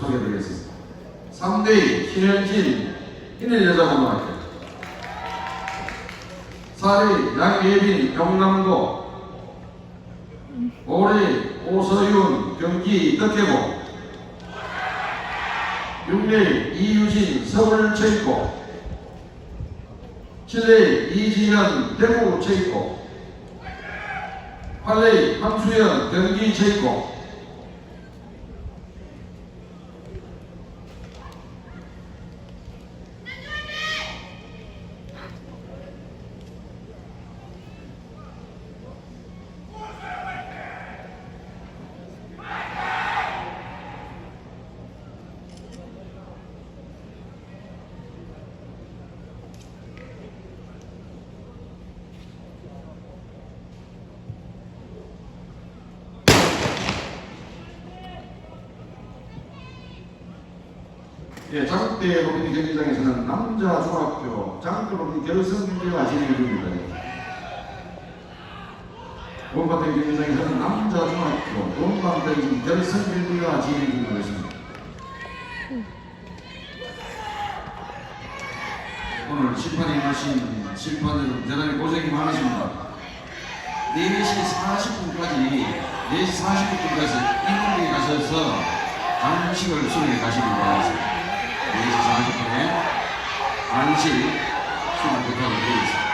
소개드리겠습니다. 3대 신현진 인일 여자고등학교 4위 양예빈 경남도 5위 오서윤 경기 덕계고 6위 이유진 서울 체육고 7위 이지현 대구 체육고 8위 황수연 경기 체육고 예, 장국대 로빈 경기장에서는 남자 중학교 장국대 로빈 결승 경기가 진행 중입니다. 원반대 경기장에서는 남자 중학교 원반대 결승 경기가 진행 있습니다. 오늘 심판에 임하신 심판들 대단히 고생이 많으십니다. 4시 40분까지 4시 40분까지 인문에 가셔서 간식을 수령해 가시기 바랍니다. 4시 40분에 간식 수령 부탁을 드리겠습니다.